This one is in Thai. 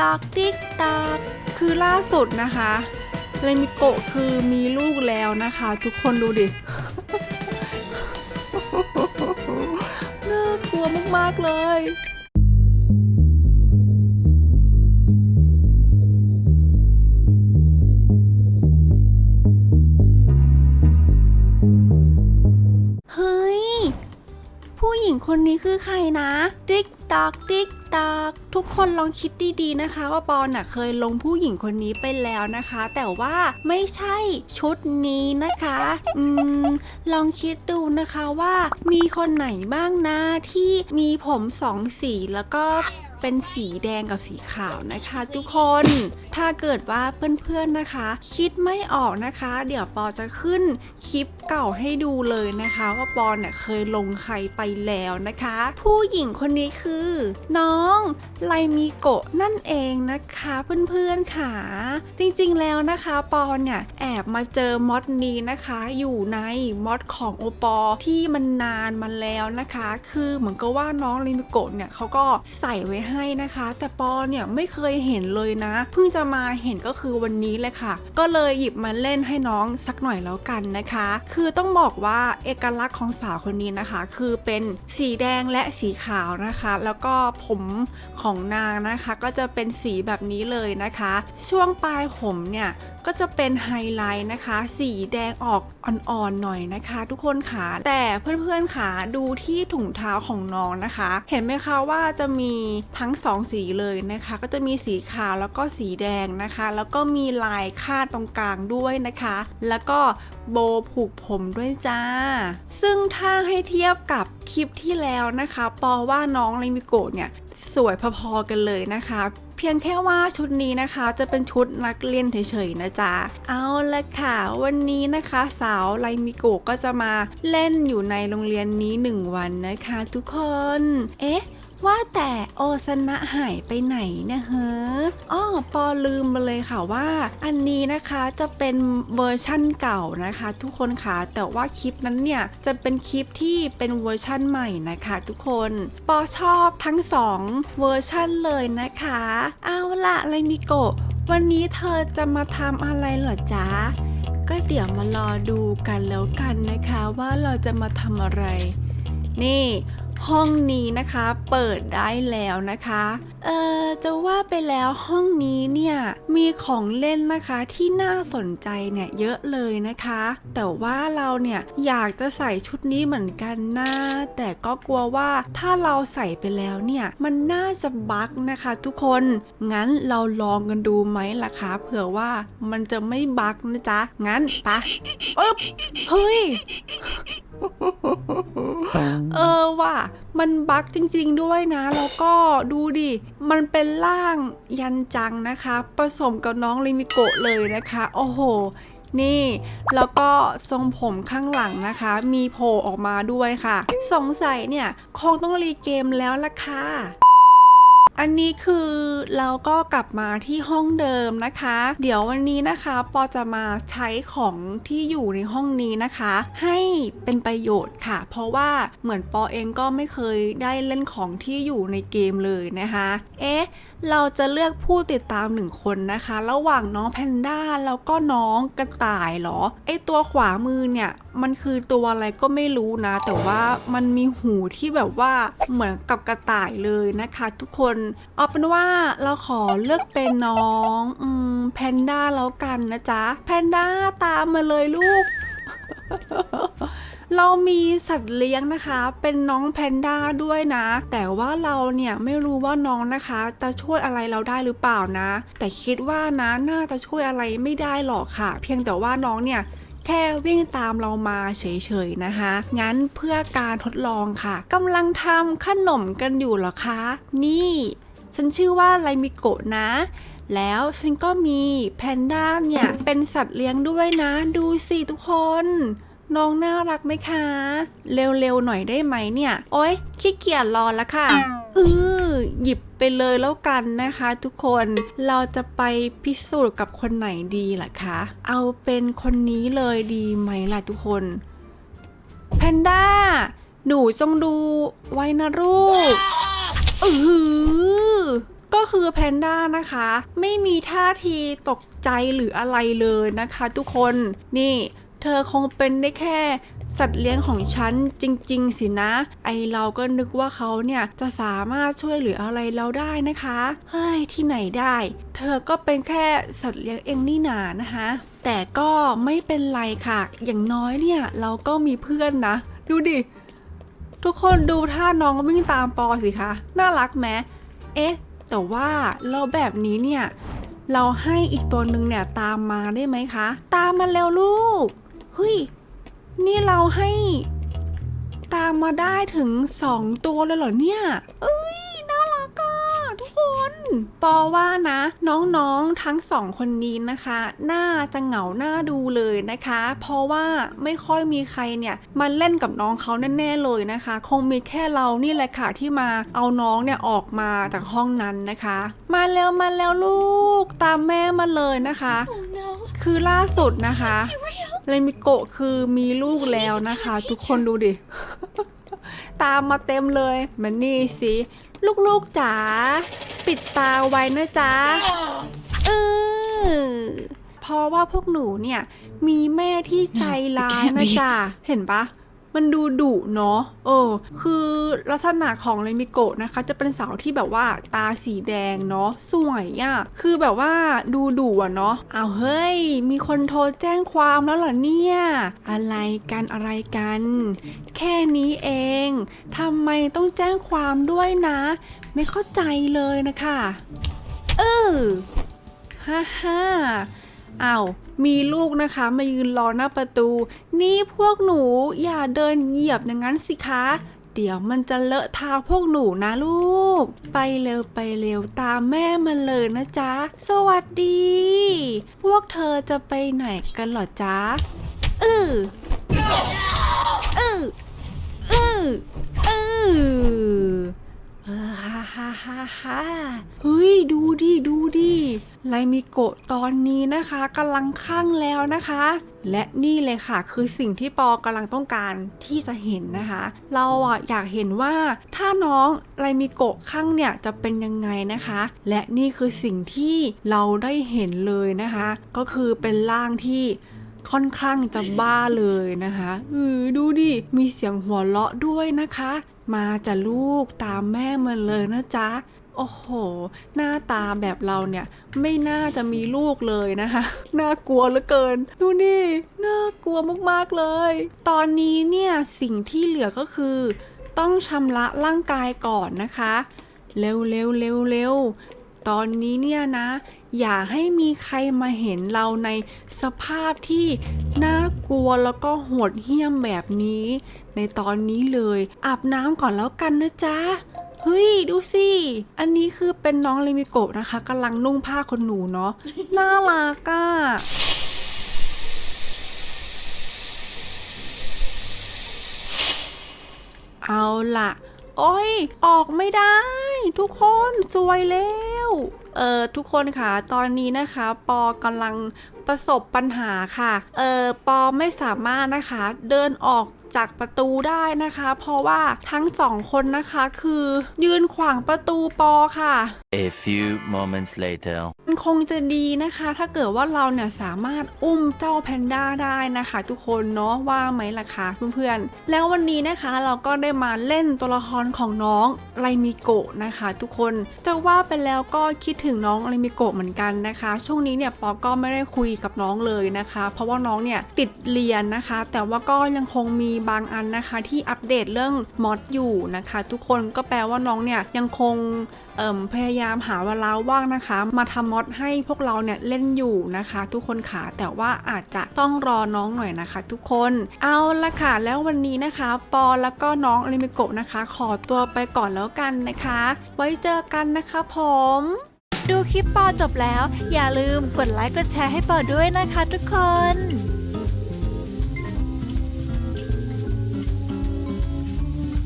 ตอกติ๊กตอกคือล่าสุดนะคะเรมิโกะคือมีลูกแล้วนะคะ ทุกคนดูดิน่ากลัวมาก ๆ เลยเฮ้ยผู้หญิงคนนี้คือใครนะ ติ๊ก ตอกติ๊กตอกทุกคนลองคิดดีๆนะคะ ว่าปอนน่ะเคยลงผู้หญิงคนนี้ไปแล้วนะคะ แต่ว่าไม่ใช่ชุดนี้นะคะอืมลองคิดดูนะคะว่ามีคนไหนบ้างนะที่มีผมสองสีแล้วก็ เป็นสีแดงกับสีขาวนะคะ ทุกคน ถ้าเกิดว่าเพื่อนๆนะคะ คิดไม่ออกนะคะ เดี๋ยวปอจะขึ้นคลิปเก่าให้ดูเลยนะคะ ว่าปอเนี่ยเคยลงใครไปแล้วนะคะ ผู้หญิงคนนี้คือ น้องไลมิโกะนั่นเองนะคะเพื่อนๆค่ะ จริงๆแล้วนะคะปอเนี่ยแอบมาเจอมอดนี้นะคะ อยู่ในมอดของโอปอที่มันนานมาแล้วนะคะ คือเหมือนกับว่าน้องไลมิโกะเนี่ยเขาก็ใส่ไว้ให้นะคะ แต่ปอเนี่ยไม่เคยเห็นเลยนะ เพิ่งจะมาเห็นก็คือวันนี้เลยค่ะ ก็เลยหยิบมาเล่นให้น้องสักหน่อยแล้วกันนะคะ คือต้องบอกว่าเอกลักษณ์ของสาวคนนี้นะคะ คือเป็นสีแดงและสีขาวนะคะ แล้วก็ผมของนางนะคะ ก็จะเป็นสีแบบนี้เลยนะคะ ช่วงปลายผมเนี่ยก็จะเป็นไฮไลท์นะคะ สีแดงออกอ่อนๆหน่อยนะคะ ทุกคนค่ะแต่เพื่อนๆค่ะดูที่ถุงเท้าของน้องนะคะ เห็นไหมคะว่าจะมีทงสองสีเลยนะคะ ก็จะมีสีขาวแล้วก็สีแดงนะคะ แล้วก็มีลายคาดตรงกลางด้วยนะคะ แล้วก็โบผูกผมด้วยจ้า ซึ่งถ้าให้เทียบกับคลิปที่แล้วนะคะ ปอว่าน้องเลมิโกะเนี่ยสวยพอๆกันเลยนะคะเพียงแค่ว่าชุดนี้นะคะจะเป็นชุดนักเรียนเฉยๆนะจ๊ะ เอาละค่ะ วันนี้นะคะ สาวไลมิโกะก็จะมาเล่นอยู่ในโรงเรียนนี้หนึ่งวันนะคะทุกคน เอ๊ะ ว่าแต่โอซนะหายไปไหนนะเฮ้ออ้อปอลืมไปเลยค่ะว่า อันนี้นะคะจะเป็นเวอร์ชั่นเก่านะคะ ทุกคนค่ะแต่ว่าคลิปนั้นเนี่ยจะเป็นคลิปที่เป็นเวอร์ชั่นใหม่นะคะ ทุกคนปอชอบทั้งสองเวอร์ชั่นเลยนะคะ เอาละไลมิโกะวันนี้เธอจะมาทำอะไรเหรอจ๊ะก็เดี๋ยวมารอดูกันแล้วกันนะคะว่าเราจะมาทำอะไร นี่ ห้องนี้นะคะเปิดได้แล้วนะคะ เอ่อจะว่าไปแล้วห้องนี้เนี่ยมีของเล่นนะคะที่น่าสนใจเนี่ยเยอะเลยนะคะ แต่ว่าเราเนี่ยอยากจะใส่ชุดนี้เหมือนกันนะแต่ก็กลัวว่าถ้าเราใส่ไปแล้วเนี่ยมันน่าจะบั๊กนะคะทุกคนงั้นเราลองกันดูไหมล่ะคะเผื่อว่ามันจะไม่บั๊กนะจ๊ะงั้นไปะปึ๊บเฮ้ย เออว่ะ มันบั๊กจริง ๆ ด้วยนะ แล้วก็ดูดิ มันเป็นร่างยันจังนะคะ ผสมกับน้องลิมิโกะเลยนะคะ โอ้โหนี่ แล้วก็ทรงผมข้างหลังนะคะ มีโผล่ออกมาด้วยค่ะ สงสัยเนี่ย คงต้องรีเกมแล้วล่ะค่ะ อันนี้คือเราก็กลับมาที่ห้องเดิมนะคะ เดี๋ยววันนี้นะคะปอจะมาใช้ของที่อยู่ในห้องนี้นะคะ ให้เป็นประโยชน์ค่ะ เพราะว่าเหมือนปอเองก็ไม่เคยได้เล่นของที่อยู่ในเกมเลยนะคะ เอ๊ะเราจะเลือกผู้ติดตามหนึ่งคนนะคะ ระหว่างน้องแพนด้าแล้วก็น้องกระต่ายเหรอไอตัวขวามือเนี่ยมันคือตัวอะไรก็ไม่รู้นะ แต่ว่ามันมีหูที่แบบว่าเหมือนกับกระต่ายเลยนะคะ ทุกคนเอาเป็นว่าเราขอเลือกเป็นน้องอืมแพนด้าแล้วกันนะจ๊ะ แพนด้าตามมาเลยลูก เรามีสัตว์เลี้ยงนะคะ เป็นน้องแพนด้าด้วยนะ แต่ว่าเราเนี่ยไม่รู้ว่าน้องนะคะจะช่วยอะไรเราได้หรือเปล่านะ แต่คิดว่านะน่าจะช่วยอะไรไม่ได้หรอกค่ะ เพียงแต่ว่าน้องเนี่ย แค่วิ่งตามเรามาเฉยๆนะคะ งั้นเพื่อการทดลองค่ะกำลังทำขนมกันอยู่เหรอคะ นี่ ฉันชื่อว่าไลมิโกะนะแล้วฉันก็มีแพนด้าเนี่ย เป็นสัตว์เลี้ยงด้วยนะ ดูสิทุกคน น้องน่ารักไหมคะ เร็วๆหน่อยได้ไหมเนี่ย โอ๊ยขี้เกียจรอแล้วค่ะเออหยิบไปเลยแล้วกันนะคะทุกคนเราจะไปพิสูจน์กับคนไหนดีล่ะคะ เอาเป็นคนนี้เลยดีไหมล่ะทุกคนแพนด้าหนูจงดูไว้นะลูกเออก็คือแพนด้านะคะ ไม่มีท่าทีตกใจหรืออะไรเลยนะคะ ทุกคนนี่ เธอคงเป็นได้แค่สัตว์เลี้ยงของฉันจริง ๆ สินะ ไอเราก็นึกว่าเขาเนี่ยจะสามารถช่วยเหลืออะไรเราได้นะคะ เฮ้ย ที่ไหนได้ เธอก็เป็นแค่สัตว์เลี้ยงเองนี่นานะคะ แต่ก็ไม่เป็นไรค่ะ อย่างน้อยเนี่ยเราก็มีเพื่อนนะ ดูดิ ทุกคนดูท่าน้องวิ่งตามปอสิคะ น่ารักไหมเอ๊ะ แต่ว่าเราแบบนี้เนี่ย เราให้อีกตัวหนึ่งเนี่ยตามมาได้ไหมคะ ตามมาแล้วลูก เฮ้ย นี่เราให้ตามมาได้ถึงสองตัวเลยเหรอเนี่ย เอ้ยน่ารักอะทุกคน ปอว่านะ น้องๆทั้งสองคนนี้นะคะ น่าจะเหงาหน้าดูเลยนะคะ เพราะว่าไม่ค่อยมีใครเนี่ยมาเล่นกับน้องเขาแน่ๆเลยนะคะ คงมีแค่เรานี่แหละค่ะที่มาเอาน้องเนี่ยออกมาจากห้องนั้นนะคะ มาแล้วมาแล้วลูกตามแม่มาเลยนะคะ คือล่าสุดนะคะ เรมิโกะคือมีลูกแล้วนะคะ ทุกคนดูดิ ตามมาเต็มเลยมันนี่สิลูกๆจ๋าปิดตาไว้นะจ๊ะเออเพราะว่าพวกหนูเนี่ย มีแม่ที่ใจร้ายนะจ๊ะเห็นปะ มันดูดุเนาะ เออ คือลักษณะของเรมิโกะนะคะ จะเป็นสาวที่แบบว่าตาสีแดงเนาะ สวยอะ่ะคือแบบว่าดูดุอะเนาะเอาเฮ้ย มีคนโทรแจ้งความแล้วเหรอเนี่ย อะไรกันอะไรกัน แค่นี้เอง ทำไมต้องแจ้งความด้วยนะ ไม่เข้าใจเลยนะคะ เออ ฮ่าฮ่าอ้าว มีลูกนะคะมายืนรอหน้าประตู นี่พวกหนูอย่าเดินเหยียบอย่างนั้นสิคะเดี๋ยวมันจะเลอะเท้าพวกหนูนะลูก ไปเร็วไปเร็วตามแม่มาเลยนะจ๊ะ สวัสดี พวกเธอจะไปไหนกันหรอจ๊ะเออเออเออเออ เออฮ่าฮ่าฮ่าฮ่าเฮ้ยดูดิดูดิไลมิโกะตอนนี้นะคะกำลังข้างแล้วนะคะ และนี่เลยค่ะคือสิ่งที่ปอกำลังต้องการที่จะเห็นนะคะ เราอะอยากเห็นว่าถ้าน้องไลมิโกะข้างเนี่ยจะเป็นยังไงนะคะ และนี่คือสิ่งที่เราได้เห็นเลยนะคะ ก็คือเป็นร่างที่ ค่อนข้างจะบ้าเลยนะคะเออดูดิ มีเสียงหัวเราะด้วยนะคะ มาจะลูกตามแม่มาเลยนะจ๊ะ โอ้โห หน้าตาแบบเราเนี่ย ไม่น่าจะมีลูกเลยนะคะ น่ากลัวเหลือเกิน ดูนี่น่ากลัวมากๆเลย ตอนนี้เนี่ยสิ่งที่เหลือก็คือ ต้องชำระร่างกายก่อนนะคะ เร็วเร็วเร็วเร็ว ตอนนี้เนี่ยนะ อย่าให้มีใครมาเห็นเราในสภาพที่น่ากลัวแล้วก็โหดเหี้ยมแบบนี้ ในตอนนี้เลยอาบน้ำก่อนแล้วกันนะจ๊ะเฮ้ยดูสิ อันนี้คือเป็นน้องเลมิโกะนะคะกำลังนุ่งผ้าขนหนูเนาะน่ารักอะเอาล่ะ โอ้ย ออกไม่ได้ ทุกคนสวยแล้ว เออทุกคนค่ะ ตอนนี้นะคะ ปอกำลังประสบปัญหาค่ะ เออปอไม่สามารถนะคะ เดินออก จากประตูได้นะคะ เพราะว่าทั้งสองคนนะคะคือยืนขวางประตูปอค่ะ A few moments later. มันคงจะดีนะคะ ถ้าเกิดว่าเราเนี่ยสามารถอุ้มเจ้าแพนด้าได้นะคะ ทุกคนเนาะว่าไหมล่ะคะเพื่อนๆ แล้ววันนี้นะคะเราก็ได้มาเล่นตัวละครของน้องไลมิโกะนะคะ ทุกคนจะว่าไปแล้วก็คิดถึงน้องไลมิโกะเหมือนกันนะคะ ช่วงนี้เนี่ยปอก็ไม่ได้คุยกับน้องเลยนะคะ เพราะว่าน้องเนี่ยติดเรียนนะคะ แต่ว่าก็ยังคงมีบางอันนะคะที่อัปเดตเรื่องมอดอยู่นะคะ ทุกคนก็แปลว่าน้องเนี่ยยังคงพยายามหาเวลาว่างนะคะ มาทำมอดให้พวกเราเนี่ยเล่นอยู่นะคะ ทุกคนค่ะแต่ว่าอาจจะต้องรอน้องหน่อยนะคะ ทุกคนเอาละค่ะแล้ววันนี้นะคะ ปอแล้วก็น้องอลิมิโกะนะคะ ขอตัวไปก่อนแล้วกันนะคะ ไว้เจอกันนะคะผมดูคลิปปอจบแล้ว อย่าลืมกดไลค์กดแชร์ให้ปอด้วยนะคะทุกคน